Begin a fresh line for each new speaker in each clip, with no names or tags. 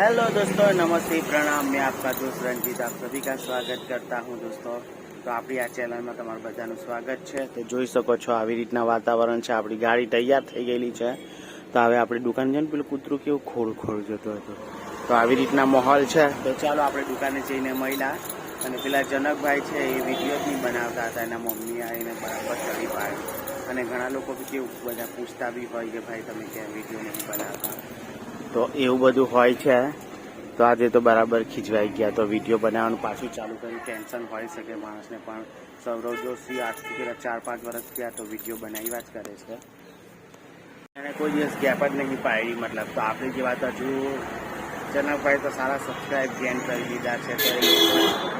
Hello दोस्तों नमस्ते प्रणाम मैं आपका दोस्त रंजीत आप सभी का स्वागत करता हूं दोस्तों તો આપણી આ ચેનલમાં તમારું બધાનું સ્વાગત છે તો જોઈ શકો છો આવી રીતના વાતાવરણ છે આપણી ગાડી તૈયાર થઈ ગયેલી છે તો હવે આપણી દુકાન છે ને પેલું કૂતરું કેવું ખોળ ખોળ જતો હતો તો આવી રીતના માહોલ છે તો ચાલો આપણે દુકાને જઈને મળ્યા અને પેલા જનકભાઈ છે એ વિડીયો બી બનાવતા હતા એના મમ્મી આવીને બરાબર કરી પાડી અને ઘણા લોકો બી કેવું બધા પૂછતા બી હોય કે ભાઈ તમે કેમ વિડીયો નથી બનાવતા તો એવું બધું હોય છે. તો આજે તો બરાબર ખીચવાઈ ગયા. તો વીડિયો બનાવવાનું પાછું ચાલુ કર્યું. ટેન્શન હોઈ શકે માણસને પણ. સૌરવ જોશી આજથી પેલા ચાર, પાંચ વર્ષ થયા તો વીડિયો બનાવ્યા જ કરે છે. એને કોઈ દિવસ ગેપ જ નહીં પાડી મતલબ. તો આપણી જે વાત હજુ જનકભાઈ તો સારા સબસ્ક્રાઈબ ગેન કરી દીધા છે.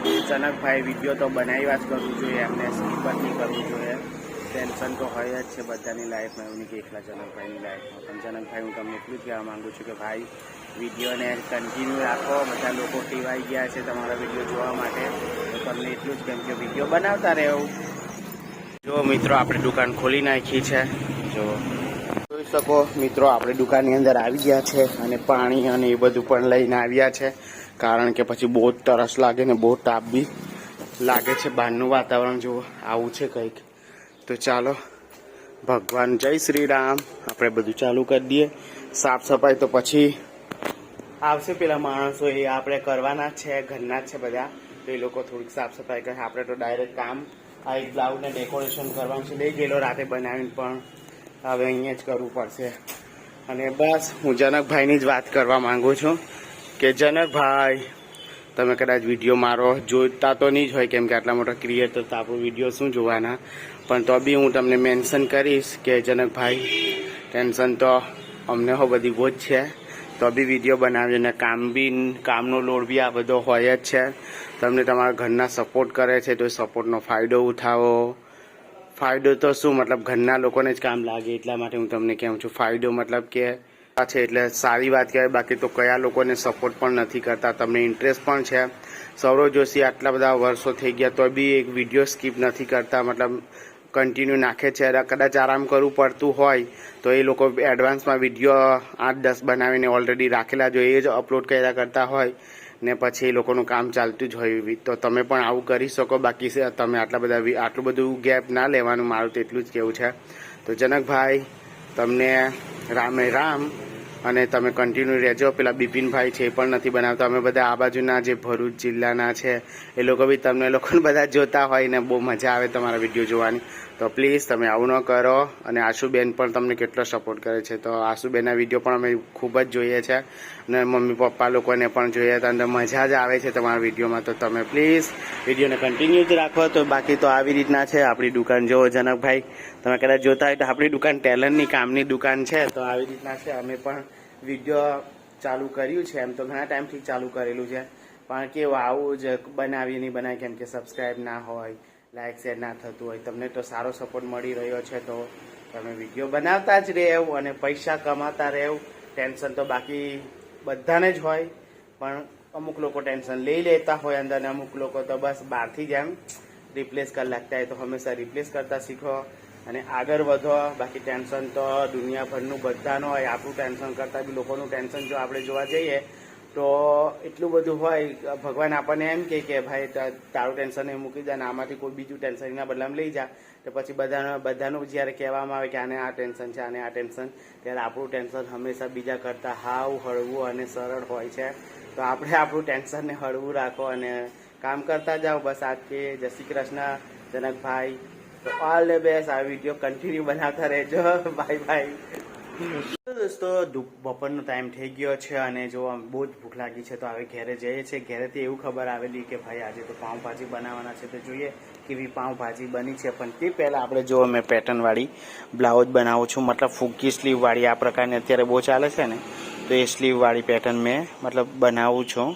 તો જનકભાઈ વીડિયો તો બનાવ્યા જ કરવું જોઈએ. એમને સ્કીપ જ નહીં કરવું જોઈએ. ટેન્શન તો હોય જ છે બધાની લાઈફમાં એવું નહીં કે એકલા જનકભાઈની લાઈફમાં પણ જનકભાઈ, હું તમને એટલું જ કહેવા માંગુ છું કે ભાઈ, વિડીયોને કન્ટિન્યુ રાખો. બધા લોકો ટીવાઈ ગયા છે તમારા વીડિયો જોવા માટે. તો તમને એટલું જ કેમ કે વીડિયો બનાવતા રહેવું જો મિત્રો, આપણે દુકાન ખોલી નાખી છે. જો જોઈ શકો, મિત્રો, આપણે દુકાનની અંદર આવી ગયા છે અને પાણી અને એ બધું પણ લઈને આવ્યા છે. કારણ કે પછી બહુ જ તરસ લાગે ને બહુ તાપ બી લાગે છે. બહારનું વાતાવરણ જો આવું છે કંઈક. તો ચાલો, ભગવાન જય શ્રી રામ. આપણે બધું ચાલુ કરી દઈએ. સાફ સફાઈ તો પછી આવશે પેલા માણસો, એ આપણે કરવાના છે, ઘરના છે બધા. તો એ લોકો થોડીક સાફ સફાઈ કરે. આપણે તો ડાયરેક્ટ કામ, આ એક બ્લાઉઝને ડેકોરેશન કરવાનું છે. લઈ ગયેલો રાતે બનાવીને પણ હવે અહીંયા જ કરવું પડશે. અને બસ, હું જનકભાઈની જ વાત કરવા માંગુ છું કે જનકભાઈ તમે કદાચ વીડિયો મારો જોતા તો નહીં જ હોય, કેમ કે આટલા મોટા ક્રિએટર તો આપણો વીડિયો શું જોવાના? પણ તો બી હું તમને મેન્શન કરીશ કે જનકભાઈ ટેન્શન તો અમને હો બધી બહુ જ છે. તો બી વીડિયો બનાવજો અને કામ બી, કામનો લોડ બી આ બધો હોય જ છે. તમને તમારા ઘરના સપોર્ટ કરે છે તો સપોર્ટનો ફાયદો ઉઠાવો. ફાયદો તો શું? મતલબ ઘરના લોકોને જ કામ લાગે એટલા માટે હું તમને કહું છું, ફાયદો મતલબ કે છે એટલે સારી વાત કહેવાય. બાકી તો કયા લોકોને સપોર્ટ પણ નથી કરતા. તમને ઇન્ટરેસ્ટ પણ છે. સૌરવ જોશી આટલા બધા વર્ષો થઈ ગયા તો બી એક વીડિયો સ્કીપ નથી કરતા. મતલબ કન્ટિન્યુ નાખે છે. કદાચ આરામ કરવું પડતું હોય તો એ લોકો એડવાન્સમાં વીડિયો આઠ દસ બનાવીને ઓલરેડી રાખેલા જો એ જ અપલોડ કર્યા કરતા હોય ને પછી એ લોકોનું કામ ચાલતું જ હોય તો તમે પણ આવું કરી શકો. બાકી તમે આટલા બધા આટલું બધું ગેપ ના લેવાનું. મારું તો એટલું જ કેવું છે. તો જનકભાઈ, તમને રામે રામ અને તમે કન્ટિન્યુ રહેજો. પેલા બિપિનભાઈ છે એ પણ નથી બનાવતા. અમે બધા આ બાજુના જે ભરૂચ જિલ્લાના છે, એ લોકો બી તમને લોકોને બધા જોતા હોય ને બહુ મજા આવે તમારા વીડિયો જોવાની. તો પ્લીઝ તમે આવું ન કરો. અને આશુબેન પણ તમને કેટલો સપોર્ટ કરે છે. તો આશુબેનના વીડિયો પણ અમે ખૂબ જ જોઈએ છે. અને મમ્મી પપ્પા લોકોને પણ જોઈએ તો અંદર મજા જ આવે છે તમારા વિડીયોમાં તો તમે પ્લીઝ વિડીયોને કન્ટિન્યુ જ રાખો. તો બાકી તો આવી રીતના છે આપણી દુકાન. જુઓ જનકભાઈ, તમે કદાચ જોતા હોય તો આપણી દુકાન ટેલરની કામની દુકાન છે. તો આવી રીતના છે. અમે પણ વીડિયો ચાલુ કર્યું છે. એમ તો ઘણા ટાઈમથી ચાલુ કરેલું છે. પણ કેવું આવું જ બનાવી નહીં બનાવી કેમ કે સબસ્ક્રાઈબ ના હોય. લાઈક શેર ના થતું હોય. તમને તો સારો સપોર્ટ મળી રહ્યો છે તો તમે વીડિયો બનાવતા જ રહેવું અને પૈસા કમાતા રહેવું. ટેન્શન તો બાકી બધાને જ હોય, પણ અમુક લોકો ટેન્શન લઈ લેતા હોય અંદર અને અમુક લોકો તો બસ બહારથી જ એમ રિપ્લેસ કરી લાગતા હોય. તો હંમેશા રિપ્લેસ કરતા શીખો અને આગળ વધો. બાકી ટેન્શન તો દુનિયાભરનું બધાનું હોય. આપણું ટેન્શન કરતાં બી લોકોનું ટેન્શન જો આપણે જોવા જઈએ તો એટલું બધું હોય, ભગવાન આપણને એમ કહે કે ભાઈ તારું ટેન્શન એ મૂકી દે અને આમાંથી કોઈ બીજું ટેન્શન એના બદલામાં લઈ જા. તો પછી બધાને, બધાનું જ્યારે કહેવામાં આવે કે આને આ ટેન્શન છે, આને આ ટેન્શન ત્યારે આપણું ટેન્શન હંમેશા બીજા કરતાં હાવ હળવું અને સરળ હોય છે. તો આપણે આપણું ટેન્શનને હળવું રાખો અને કામ કરતા જાઓ. બસ આજ કે જય શ્રી કૃષ્ણ જનકભાઈ તો ઓલ ધ બેસ્ટ આ વીડિયો કન્ટિન્યુ બનાવતા રહેજો. બાય બાય દોસ્તો બપોરનો ટાઈમ થઈ ગયો છે અને જો બહુ જ ભૂખ લાગી છે તો હવે ઘરે જઈએ છીએ. ઘેરેથી એવું ખબર આવેલી કે ભાઈ આજે તો પાઉંભાજી બનાવવાના છે તો જોઈએ કેવી પાઉંભાજી બની છે. પણ તે પહેલાં આપણે જો મેં પેટર્નવાળી બ્લાઉઝ બનાવું છું. મતલબ ફૂગી સ્લીવવાળી આ પ્રકારની અત્યારે બહુ ચાલે છે ને, તો એ સ્લીવવાળી પેટર્ન મેં મતલબ બનાવું છું.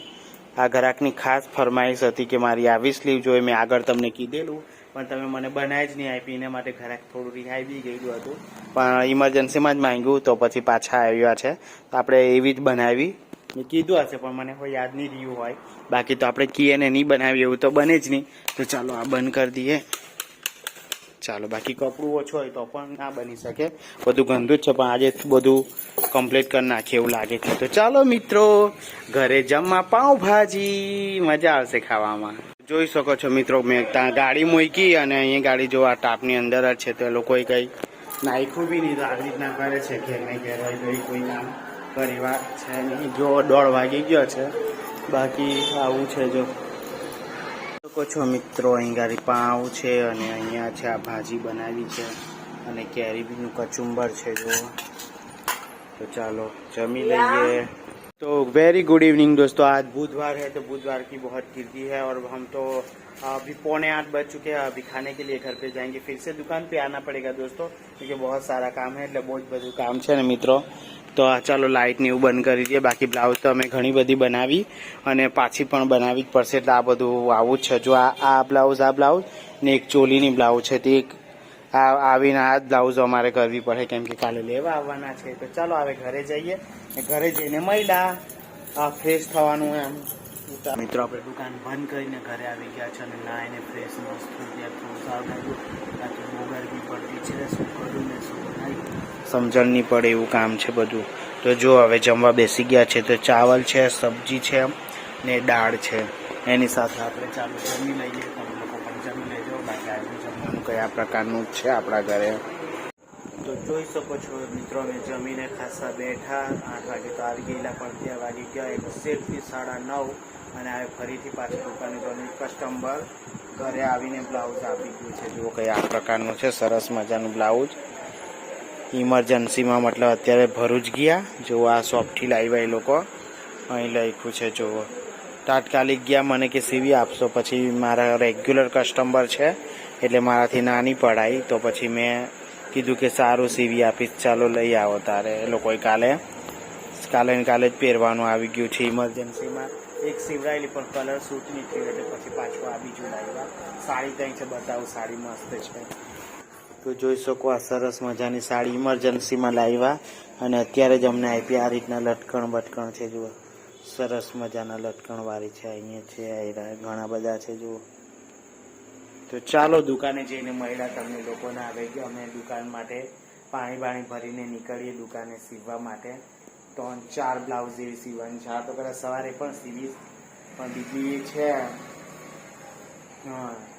આ ઘરાકની ખાસ ફરમાઈશ હતી કે મારી આવી સ્લીવ જોઈએ મેં આગળ તમને કીધેલું. પણ તમે મને બનાવી જ નહીં આપી, એના માટે ઘરે થોડું રિહાઈ બી ગયેલું હતું. પણ ઇમરજન્સીમાં જ માંગ્યું તો પછી પાછા આવ્યા છે. તો આપણે એવી જ બનાવી. મેં કીધું હશે, પણ મને કોઈ યાદ નહીં રહ્યું હોય. બાકી તો આપણે કીએ ને નહીં બનાવી એવું તો બને જ નહીં. તો ચાલો આ બંધ કરી દઈએ. ચાલો, બાકી કપડું ઓછું હોય તો પણ ના બની શકે. બધું ગંદુ જ છે, પણ આજે બધું કમ્પ્લીટ કરી નાખીએ એવું લાગે છે. તો ચાલો મિત્રો, ઘરે જમવા પાઉંભાજી. મજા આવશે ખાવામાં. જોઈ શકો છો મિત્રો, મેં ત્યાં ગાડી મૂકી અને અહીં ગાડી જો આ ટાપની અંદર જ છે, તો લોકોએ કંઈ નાખ્યું બી નહીં. તો આવી રીતના કરે છે ઘેર ને ઘેર હોય તો કોઈ કામ પરિવાર છે નહીં. જો દોઢ વાગી ગયો છે, બાકી આવું છે જો. શકો છો મિત્રો, અહીં ગાડી પાઉં છે અને અહીંયા છે આ ભાજી બનાવી છે અને કેરીબીનું કચુંબર છે, જો. તો ચાલો જમી લઈએ. तो वेरी गुड इवनिंग दोस्तों आज बुधवार है तो बुधवार की बहुत गिरती है और हम तो अभी पौने आठ बज चुके हैं अभी खाने के लिए घर पे जाएंगे फिर से दुकान पे आना पड़ेगा दोस्तों क्योंकि बहुत सारा काम है એટલે બહુ જ બધું કામ છે ને મિત્રો તો આ ચાલો લાઇટ ને એવું બંધ કરી દઈએ બાકી બ્લાઉઝ તો અમે ઘણી બધી બનાવી અને પાછી પણ બનાવવી જ પડશે એટલે આ બધું આવું જ છે જો આ આ બ્લાઉઝ આ બ્લાઉઝ ને એક ચોલીની બ્લાઉઝ છે તે એક આ આવીને આ બ્લાઉઝ અમારે કરવી પડે, કેમ કે કાલે લેવા આવવાના છે. તો ચાલો હવે ઘરે જઈએ. ને ઘરે જઈને મળ્યા. આ ફ્રેશ થવાનું એમ. મિત્રો, આપણે દુકાન બંધ કરીને ઘરે આવી ગયા છે અને નાઈને ફ્રેશ મસ્ત થઈ થોડું સારું લાગ્યું બાકી બહુ ગરમી પડતી છે, શું કરું ને શું નહીં. સમજણ નહીં પડે એવું કામ છે બધું. તો જો, હવે જમવા બેસી ગયા છે. તો ચાવલ છે, સબ્જી છે ને દાળ છે. એની સાથે આપણે ચાલુ જમી લઈએ તમે લોકો પણ જમી લેજો બાકી આજનું જમવાનું કયા પ્રકારનું છે આપણા ઘરે? તો જોઈ શકો છો મિત્રો અમે જમીને ખાસા બેઠા આઠ વાગે તો આવી ગયેલા પણ ત્યાં વાગી ગયા એક સેફથી સાડા નવ અને હવે ફરીથી પાછી દુકાને જવાનું કસ્ટમર ઘરે આવીને બ્લાઉઝ આપી ગયું છે. જુઓ કયા આ પ્રકારનું છે સરસ મજાનું બ્લાઉઝ ઇમરજન્સીમાં મતલબ અત્યારે ભરૂચ ગયા. જો આ શોપથી લાવ્યા એ લોકો. અહીં લખ્યું છે જુઓ. તાત્કાલિક ગયા મને કે સીવી આપશો. પછી મારા રેગ્યુલર કસ્ટમર છે. એટલે મારાથી નાની પડાઈ તો પછી મેં કીધું કે સારું સીવી આપીશ, ચાલો લઈ આવો તારે. એ લોકોએ કાલે કાલે ને કાલે જ પહેરવાનું આવી ગયું છે ઇમરજન્સીમાં એક સીવડાયેલી પણ કલર સૂટ નહીં એટલે પછી પાછું આ બીજું લાવ્યા. સાડી ત્યાં છે? બતાવું, સાડી મસ્ત છે. તો જોઈ શકો આ સરસ મજાની સાડી ઇમરજન્સીમાં લાવ્યા અને અત્યારે જ અમને આપી આ રીતના લટકણ બટકણ છે, જુઓ. સરસ મજાના લટકણવાળી છે, અહીંયા છે ઘણા બધા છે, જુઓ. તો ચાલો દુકાને જઈને મહિલા તમને લોકોને આવે કે અમે દુકાન માટે પાણી બાણી ભરીને નીકળીએ દુકાને સીવવા માટે. ત્રણ, ચાર બ્લાઉઝ એવી સીવવાની છે. તો કદાચ સવારે પણ સીવીશ, પણ બીજી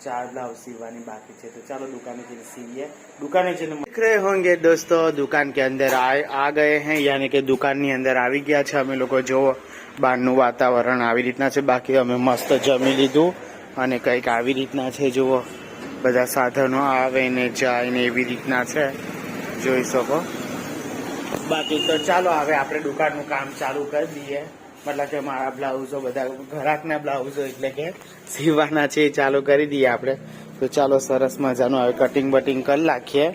ચાર બ્લાઉઝ સીવવાની બાકી છે. તો ચાલો દુકાને જઈને સીવીએ. દુકાને જઈને રहे હોંગે દોસ્તો, દુકાન કે અંદર આ ગયે હે, યાની કે દુકાનની અંદર આવી ગયા છે. અમે લોકો જોવો બહારનું વાતાવરણ આવી રીતના છે. બાકી અમે મસ્ત જમી લીધું. અને કંઈક આવી રીતના છે, જુઓ. બધા સાધનો આવે ને જાય ને એવી રીતના છે. જોઈ શકો. બાકી તો ચાલો, હવે આપણે દુકાનનું કામ ચાલુ કરી દઈએ. મતલબ કે મારા બ્લાઉઝો બધા, ઘરાકના બ્લાઉઝો એટલે કે સીવવાના છે એ ચાલુ કરી દઈએ આપણે. તો ચાલો, સરસ મજાનું હવે કટિંગ બટિંગ કરી નાખીએ.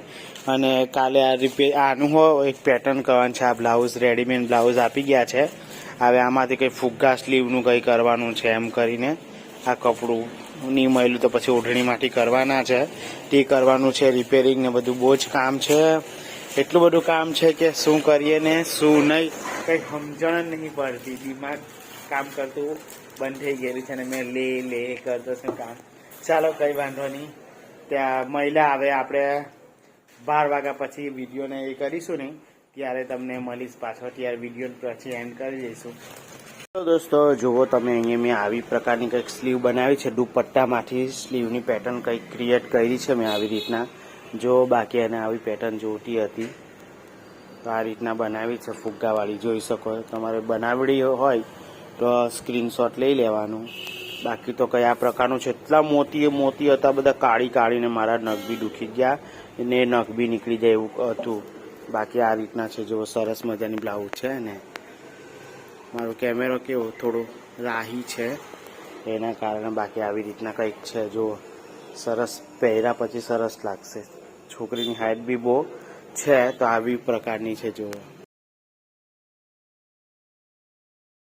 અને કાલે આ રિપેર આનું હો, એક પેટર્ન કરવાનું છે. આ બ્લાઉઝ રેડીમેડ બ્લાઉઝ આપી ગયા છે. હવે આમાંથી કંઈ ફુગ્ગા સ્લીવનું કંઈ કરવાનું છે એમ કરીને. આ કપડું નહીં મળ્યું તો પછી ઓઢણીમાંથી કરવાના છે. તે કરવાનું છે રિપેરિંગ ને બધું બહુ જ કામ છે. એટલું બધું કામ છે કે શું કરીએ ને શું નહીં, કંઈ સમજણ નહીં પડતી. દિમાગ કામ કરતું બંધ થઈ ગયેલું છે ને મેં લે લે, કરતો છે કામ. ચાલો, કંઈ વાંધો નહીં. ત્યાં મહિલા આવે, આપણે બાર વાગ્યા પછી વિડીયોને એ કરીશું ને, ત્યારે તમને મળીશ પાછો. ત્યારે વીડિયો પછી એન્ડ કરી દઈશું. તો દોસ્તો, જુઓ તમે અહીંયા મેં આવી પ્રકારની કંઈક સ્લીવ બનાવી છે. દુપટ્ટામાંથી સ્લીવની પેટર્ન કંઈક ક્રિએટ કરી છે મેં આવી રીતના. જો બાકી એને આવી પેટર્ન જોતી હતી, તો આ રીતના બનાવી છે. ફુગ્ગાવાળી જોઈ શકો તમારે બનાવડી હોય તો સ્ક્રીનશોટ લઈ લેવાનું. બાકી તો કયા પ્રકારનું છે. એટલા મોતી મોતી હતા, બધા કાળી કાઢીને મારા નખ બી દુખી ગયા ને નખ બી નીકળી જાય એવું હતું. બાકી આ રીતના છે. જો સરસ મજાની બ્લાઉઝ છે ને. મારો કેમેરો કેવો? થોડો રાહી છે. એના કારણે બાકી આવી રીતના કંઈક છે. જો સરસ પહેર્યા પછી સરસ લાગશે. છોકરીની હાઇટ બી બહુ છે, તો આવી પ્રકારની છે, જો.